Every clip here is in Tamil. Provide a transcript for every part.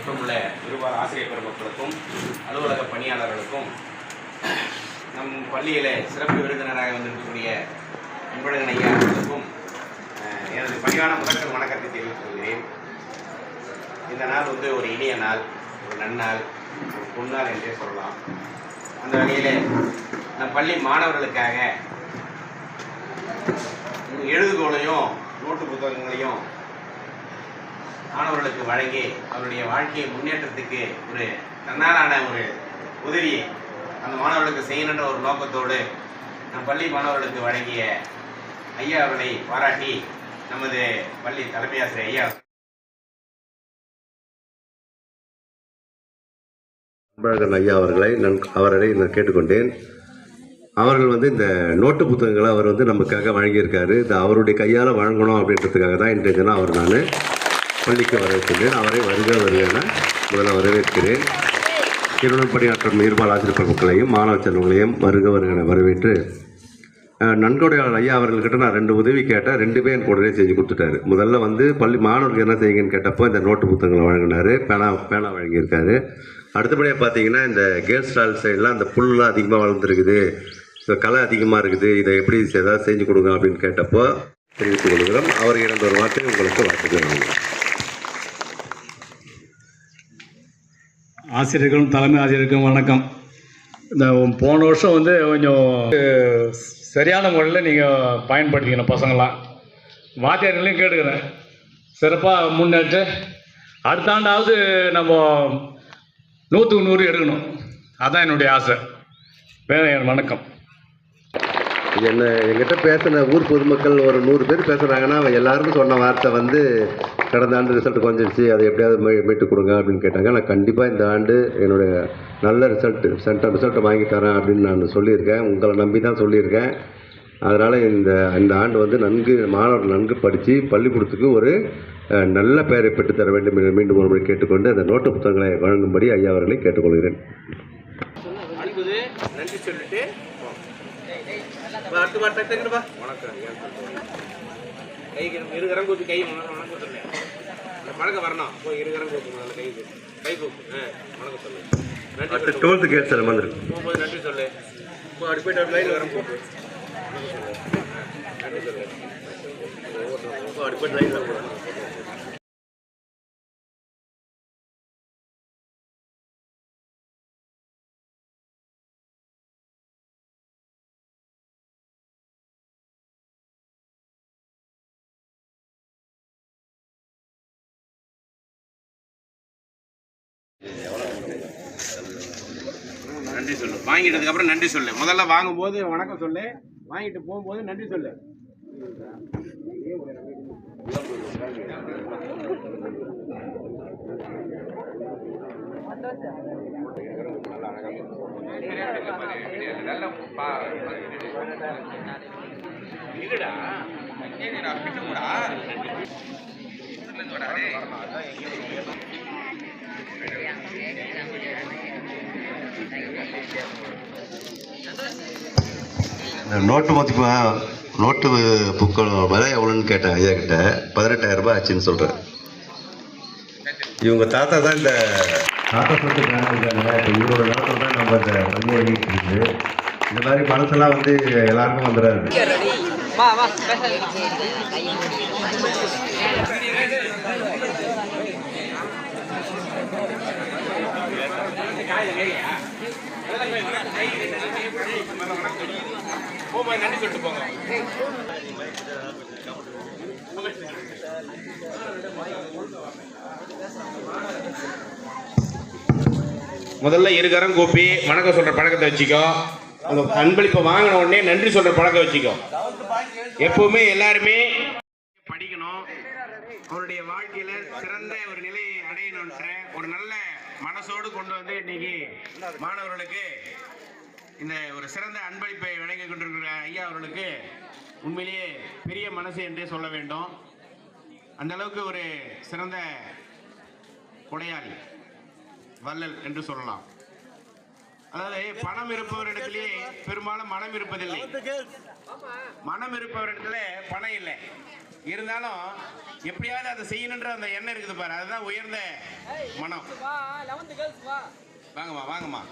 மற்றும் உள்ள இருபார் ஆசிரியர் பெருமக்களுக்கும் அலுவலக பணியாளர்களுக்கும் நம் பள்ளியில் சிறப்பு விருந்தினராக வந்திருக்கக்கூடிய அன்பழகன் ஐயா அவர்களுக்கும் எனது பணிவான முதற்கண் வணக்கத்தை தெரிவித்துக் கொள்கிறேன். இந்த நாள் வந்து ஒரு இனிய நாள் ஒரு நன்னாள் ஒரு பொன்னாள் என்றே சொல்லலாம். அந்த வகையில் நம் பள்ளி மாணவர்களுக்காக எழுதுகோளையும் நோட்டு புத்தகங்களையும் மாணவர்களுக்கு வழங்கி அவருடைய வாழ்க்கை முன்னேற்றத்துக்கு ஒரு தன்னாலான ஒரு உதவியை அந்த மாணவர்களுக்கு செய்யணுன்ற ஒரு நோக்கத்தோடு நம் பள்ளி மாணவர்களுக்கு வழங்கிய ஐயா அவர்களை பாராட்டி நமது பள்ளி தலைமை ஆசிரியர் ஐயா அன்பழகன் ஐயா அவர்களை நான் அவர்களை நான் கேட்டுக்கொண்டேன். அவர்கள் வந்து இந்த நோட்டு புத்தகங்களை அவர் வந்து நமக்காக வழங்கியிருக்காரு. இது அவருடைய கையால் வழங்கணும் அப்படின்றதுக்காக தான் இன்றைய தினம் அவர் நான் பள்ளிக்கு வரவேற்கின்றேன். அவரை வருக வருக முதல்ல வரவேற்கிறேன். இருளும் பணியாற்றும் நீர்பால் ஆசிரியர் மக்களையும் மாணவ செல்வங்களையும் வருக வருக வரவேற்று நன்கொடையாளர் ஐயா அவர்கள்கிட்ட நான் ரெண்டு உதவி கேட்டேன். ரெண்டுமே எனக்கு உடனே செஞ்சு கொடுத்துட்டாரு. முதல்ல வந்து பள்ளி மாணவர்களுக்கு என்ன செய்யுங்கன்னு கேட்டப்போ இந்த நோட்டு புத்தகங்களை வழங்கினாரு. பேனா பேனா வழங்கியிருக்காரு. அடுத்தபடியாக பார்த்தீங்கன்னா இந்த கேர்ள்ஸ் ஸ்டால் சைடெலாம் அந்த புல்லாம் அதிகமாக வளர்ந்துருக்குது. ஸோ களை அதிகமாக இருக்குது. இதை எப்படி ஏதாவது செஞ்சு கொடுங்க அப்படின்னு கேட்டப்போ தெரிவித்துக் கொள்கிறோம் அவர் இரண்டு ஒரு வார்த்தை உங்களுக்கு வாழ்த்துக்கிறோம் ஆசிரியர்களும் தலைமை ஆசிரியருக்கும் வணக்கம். இந்த போன வருஷம் வந்து கொஞ்சம் சரியான முறையில் நீங்கள் பயன்படுத்திக்கணும் பசங்களாம் வாத்தியார்களையும் கேட்டுக்கிறேன். சிறப்பாக முன்னேற்று. அடுத்த ஆண்டாவது நம்ம நூற்றுக்கு நூறு எடுக்கணும். அதான் என்னுடைய ஆசை. வேற வணக்கம். என்ன எங்கிட்ட பேசின ஊர் பொதுமக்கள் ஒரு நூறு பேர் பேசுகிறாங்கன்னா அவன் எல்லாருக்கும் சொன்ன வார்த்தை வந்து கடந்த ஆண்டு ரிசல்ட் குறைஞ்சிருச்சு அதை எப்படியாவது மீ மீட்டு கொடுங்க அப்படின்னு கேட்டாங்க. நான் கண்டிப்பாக இந்த ஆண்டு என்னுடைய நல்ல ரிசல்ட்டு சென்டர் ரிசல்ட்டை வாங்கி தரேன் அப்படின்னு நான் சொல்லியிருக்கேன். உங்களை நம்பி தான் சொல்லியிருக்கேன். அதனால் இந்த இந்த ஆண்டு வந்து நன்கு மாணவர்கள் நன்கு படித்து பள்ளிக்கூடத்துக்கு ஒரு நல்ல பெயரை பெற்றுத்தர வேண்டும் என்று மீண்டும் ஒரு முறை கேட்டுக்கொண்டு அந்த நோட்டு புத்தகங்களை வழங்கும்படி ஐயா அவர்களை கேட்டுக்கொள்கிறேன். நன்றி அடுத்த வார்த்தை தட்டுங்கப்பா வணக்கம் கை இருகரம் கூப்பி கை வணக்கம் வணக்கம் சொல்லு இந்த பழக்கம் வரணும். போய் இருகரம் கூப்பு முதல்ல கை கூப்பு கை கூப்பு ஆ வணக்கம் சொல்லு. நன்றி அடுத்து. டுவெல்த்து கேட்ஸ் எல்லாம் வந்துருக்கு. போகும்போது நன்றி சொல்லு. இப்போ அப்படி போயிட்டு ஒரு லைன் வரம் கூப்பு வணக்கம் சொல்லு. நன்றி சொல்லு. இப்போ அப்படி போயிட்டு லைன் வர நன்றி சொல்லு. வாங்கிட்டதுக்கு அப்புறம் நன்றி சொல்லு. முதல்ல வாங்கும்போது வணக்கம் சொல்லு. வாங்கிட்டு போகும்போது நன்றி சொல்லு. இல்லடா. கிட்டக்கூடா இந்த நோட்டு மதிப்பு நோட்டு புக்கள் விலை எவ்வளோன்னு கேட்டேன் ஐயா கிட்ட. பதினெட்டாயிரம் ரூபாய் ஆச்சுன்னு சொல்கிறேன் இவங்க தாத்தா தான் இந்த தாத்தா சொல்லிட்டு இருக்காங்க இப்போ இவரோட நாட்டில் தான் நம்ம இந்த பள்ளி வழிகிட்டு இருக்குது இந்த மாதிரி பழசெல்லாம் வந்து எல்லாருக்கும் வந்துடாது. வா நன்றி சொல்லிட்டு போங்க முதல்ல இருகரம் கூப்பி வணக்கம் சொல்ற பழக்கத்தை வச்சுக்கோ. அந்த அன்பளிப்பை வாங்கின உடனே நன்றி சொல்ற பழக்கம் வச்சுக்கோ. எப்பவுமே எல்லாருமே படிக்கணும். அவருடைய வாழ்க்கையில சிறந்த ஒரு நிலையை அடையணுன்ற ஒரு நல்ல மனசோடு கொண்டு வந்து இன்னைக்கு மாணவர்களுக்கு இந்த ஒரு சிறந்த அன்பளிப்பை வழங்கி கொண்டிருக்கிற ஐயா அவர்களுக்கு உண்மையிலேயே பெரிய மனசு என்றே சொல்ல வேண்டும். அந்த அளவுக்கு ஒரு சிறந்த கொடையாளி வள்ளல் என்று சொல்லலாம். அதாவது பணம் இருப்பவரிடத்திலே பெரும்பாலும் மனம் இருப்பதில்லை. மனம் இருப்பவரிடத்துல பணம் இல்லை. இருந்தாலும் எப்படியாவது அதை செய்யணுன்ற அந்த எண்ணம் இருக்குது பாரு. அதுதான் உயர்ந்த மனம். வாங்கம்மா வாங்கம்மா.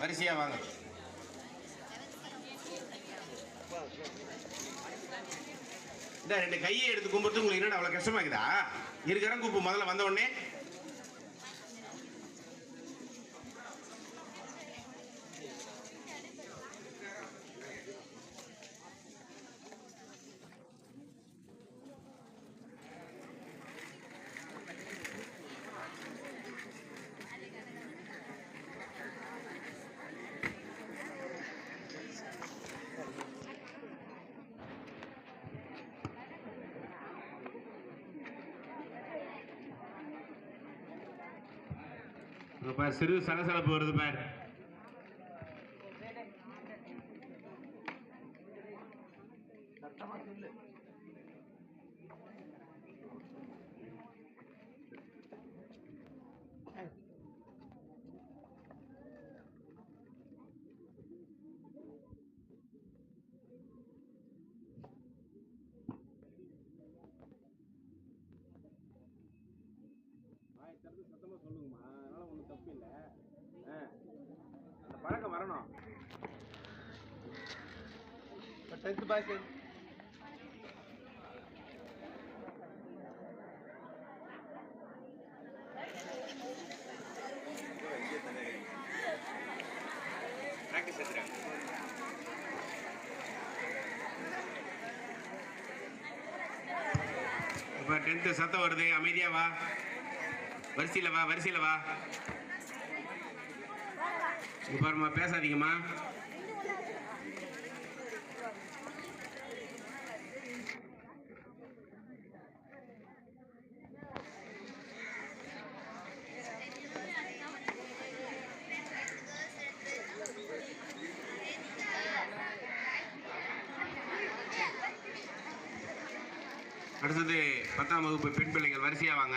வரிசையா வாங்க. இந்த ரெண்டு கையை எடுத்து கும்பிட்டு உங்களுக்கு என்னடா அவ்வளவு கஷ்டமா இருக்குதா? இருக்கிற கூப்பு முதல்ல வந்த உடனே. பார் சிறு சலசலப்பு வருது பார். இல்லை அந்த பழக்கம் வரணும். டென்த் பாய்ஸ் ப்ராக்டிஸ் எடுத்துறாங்க இப்போ டென்த்து சத்தம் வருது. அமைதியா வா. வரிசையில் வா வரிசையில் வா. இங்க பேசாதீங்கம்மா. அடுத்தது பத்தாம் வகுப்பு பெண் பிள்ளைகள் வரிசையா வாங்க.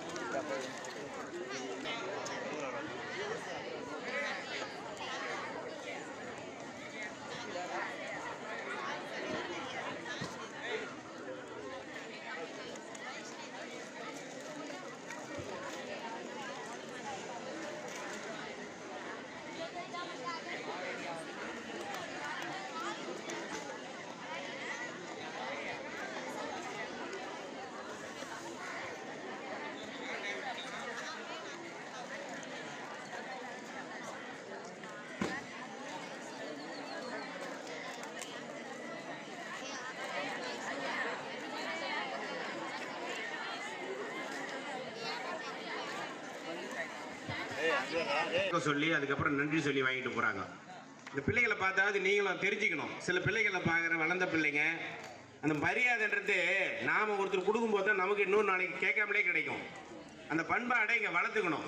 சொல்லி அதுக்கப்புறம் நன்றி சொல்லி வாங்கிட்டு போறாங்க. இந்த பிள்ளைகளை பார்த்தாவது நீங்களும் தெரிஞ்சுக்கணும். சில பிள்ளைகளை பார்க்குற வளர்ந்த பிள்ளைங்க அந்த மரியாதைன்றது நாம் ஒருத்தர் கொடுக்கும்போது தான் நமக்கு இன்னொரு நாளைக்கு கேட்காமலே கிடைக்கும். அந்த பண்பாடை இங்கே வளர்த்துக்கணும்.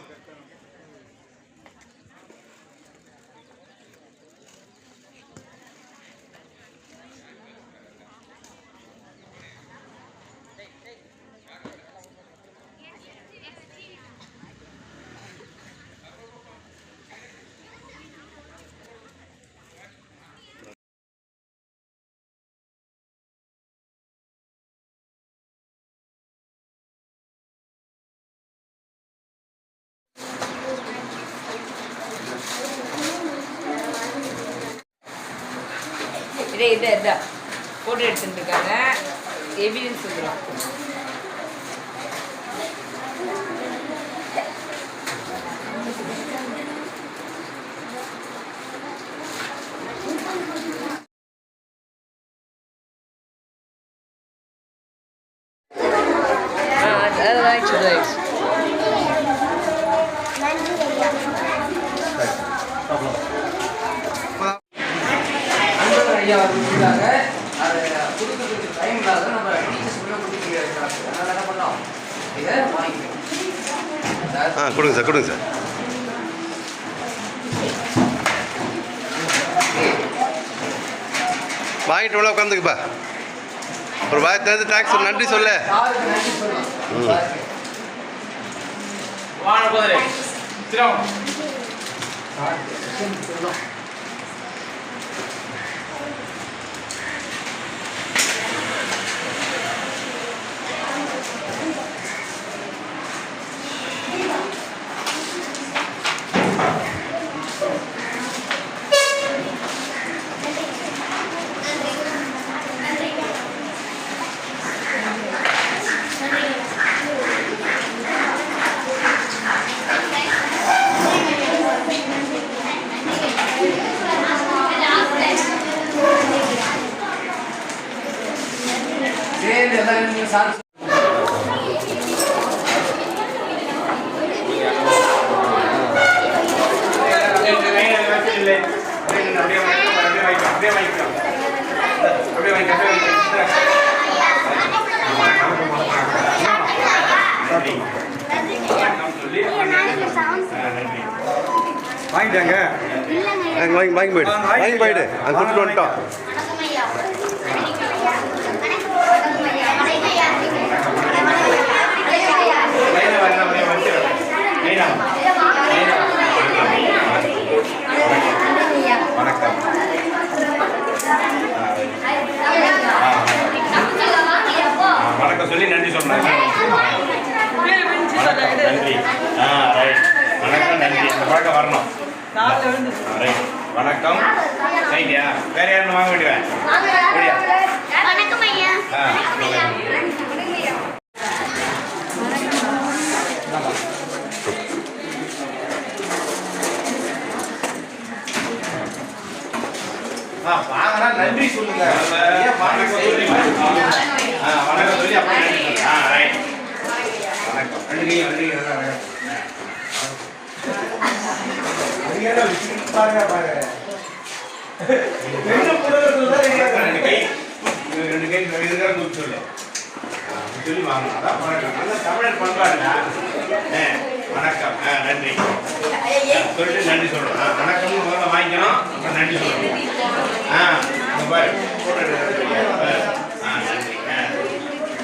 இதை இதை இதை. ஃபோட்டோ எடுத்துட்டு எவிடன்ஸ் வந்துடும் அதெல்லாம் சொல்லுவாங்க ஐயா கொடுத்தாங்க அதை கொடுக்கறதுக்கு டைம் இல்லாத நம்ம டீச்சர்ஸ் உள்ள கொடுக்க முடியாது. அதனால என்ன பண்ணோம் இதை வாங்கிக்கணும். ஆ கொடுங்க சார் கொடுங்க சார். வாங்கிட்டு உள்ள உட்காந்துக்குப்பா ஒரு வாய் தந்து டாக்ஸ் நன்றி சொல்லு. சாருக்கு நன்றி சொல்லணும் சாருக்கு. வாங்க போதே சிரம் சாருக்கு நன்றி சொல்லணும் சேர்ந்து எல்லாரும் நீங்க சார் வாங்கிட்டாங்க வாங்கி வாங்கி வாங்கி போயிடு வாங்கி போயிடு அங்கே கொடுத்துட்டு வந்துட்டோம் வணக்கம் வணக்கம் சொல்லி நன்றி சொல்றேன் வணக்கம் நன்றி ஆ ரைட் வணக்கம் நன்றி இந்த பழக்கம் வரணும் ரைட் வணக்கம் ரைட்யா வேற யாரும் வாங்க வேண்டியவன் அப்படியா வணக்கம் ஐயா ஆ ஆ, வாங்கடா, நன்றி சொல்லுங்க ஏன் வணக்கம் சொல்லி ஆ, வணக்கம் சொல்லி அப்புறம் நன்றி சொல்லுங்க. ஆ, ரைட். வணக்கம் நன்றி நன்றி நன்றி. ரெண்டு கை இது ரெண்டு கை இதுக்காக சொல்லு சொல்லி வாங்கணும். அதான் வணக்கம். தமிழர் ஆ, வணக்கம். ஆ நன்றி. சொல்லிட்டு நன்றி சொல்லணும். ஆ, வணக்கம்னு முதல்ல வாங்கிக்கணும். அப்புறம் நன்றி சொல்லணும். ஆ இந்த பாரு. ஆ நன்றி. ஆ.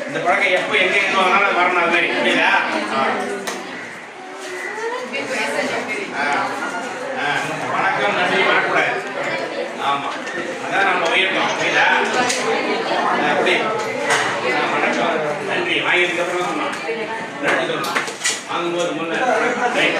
இந்த பழக்கம் எப்போ எங்க எங்க வரணும் அது மாதிரி புரியுதா? ஆ. ஆ. வணக்கம் நன்றி வரக்கூடாது. ஆமா. அதான் நம்ம உயிர்க்கோம் புரியுதா ஆ, எப்படி ஆ, வணக்கம் நன்றி வாங்கியதுக்கு அப்புறம் சொல்லணும் நன்றி சொல்லணும் வாங்கும்போது முன்ன வணக்கம் ரைட்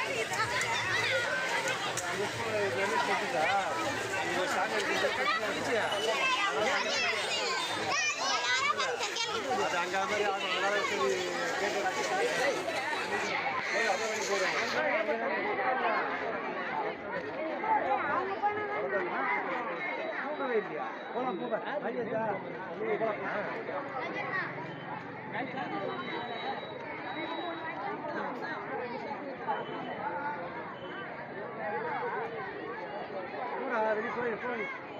போயிட்டே வெளியே போய் போய்